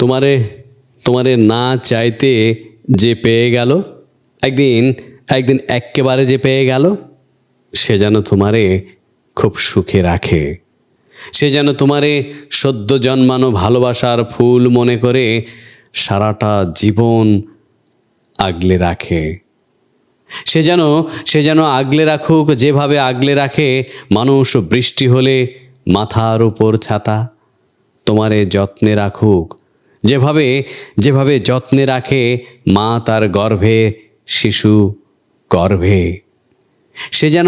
তোমারে তোমারে না চাইতে যে পেয়ে গেল, একদিন একদিন এক্কেবারে যে পেয়ে গেল, সে যেন তোমারে খুব সুখে রাখে। সে যেন তোমারে সদ্য জন্মানো ভালোবাসার ফুল মনে করে সারাটা জীবন আগলে রাখে। সে যেন সে যেন আগলে রাখুক, যেভাবে আগলে রাখে, মানুষ বৃষ্টি হলে মাথার উপর ছাতা, তোমারে যত্নে রাখুক যেভাবে যেভাবে যত্নে রাখে মা তার গর্ভে, শিশু গর্ভে। সে যেন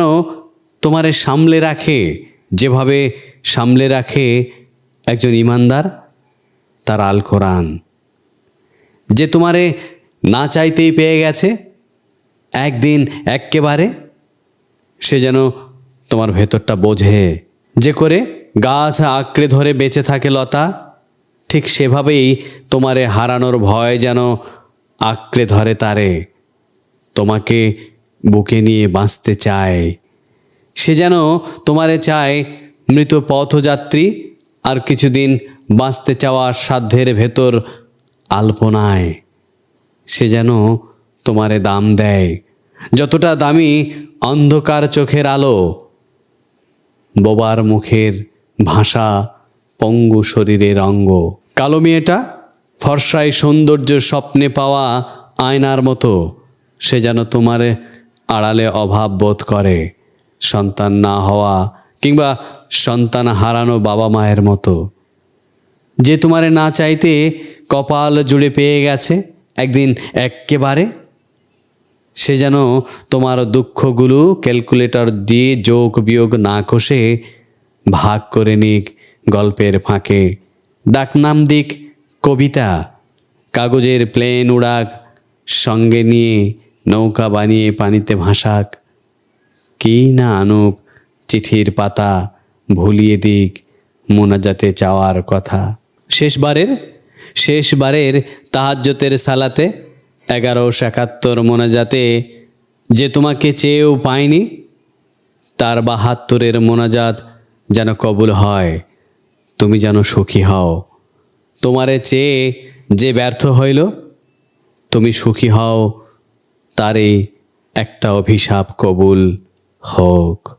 তোমারে সামলে রাখে, যেভাবে সামলে রাখে একজন ইমানদার, তার আল কোরআন। যে তোমারে না চাইতেই পেয়ে গেছে, একদিন এক্কেবারে সে যেন তোমার ভেতরটা বোঝে। যে করে গাছ আঁকড়ে ধরে বেঁচে থাকে লতা ঠিক সেভাবেই তোমারে হারানোর ভয় যেন আঁকড়ে ধরে তারে। তোমাকে বুকে নিয়ে বাঁচতে চায়। সে যেন তোমারে চায় মৃত পথযাত্রী, আর কিছুদিন বাঁচতে চাওয়া সাধ্যের ভেতর আলপনায়। সে যেন তোমারে দাম দেয়। যতটা দামি অন্ধকার চোখের আলো, বোবার মুখের ভাষা পঙ্গু শরীরের অঙ্গ। কালো মেয়েটা ফর্সায় সৌন্দর্য স্বপ্নে পাওয়া আয়নার মতো, সে যেন তোমার আড়ালে অভাব বোধ করে, সন্তান না হওয়া কিংবা সন্তান হারানো বাবা মায়ের মতো। যে তোমারে না চাইতে কপাল জুড়ে পেয়ে গেছে একদিন এক্কেবারে, সে যেন তোমার দুঃখগুলো ক্যালকুলেটর দিয়ে যোগ বিয়োগ না কষে ভাগ করে নিক গল্পের ফাঁকে। ডাকনাম দিক কবিতা। কাগজের প্লেন উড়াক, সঙ্গে নিয়ে নৌকা বানিয়ে পানিতে ভাসাক। কি না আনুক চিঠির পাতা, ভুলিয়ে দিক মোনাজাতে চাওয়ার কথা। শেষবারের শেষবারের তাহাজ্যতের সালাতে এগারোশো একাত্তর মোনাজাতে যে তোমাকে চেয়েও পায়নি তার বাহাত্তরের মোনাজাত যেন কবুল হয়। তুমি যেন সুখী হও। তোমারে চেয়ে যে ব্যর্থ হইল, তুমি সুখী হও, তারই একটা অভিশাপ কবুল হোক।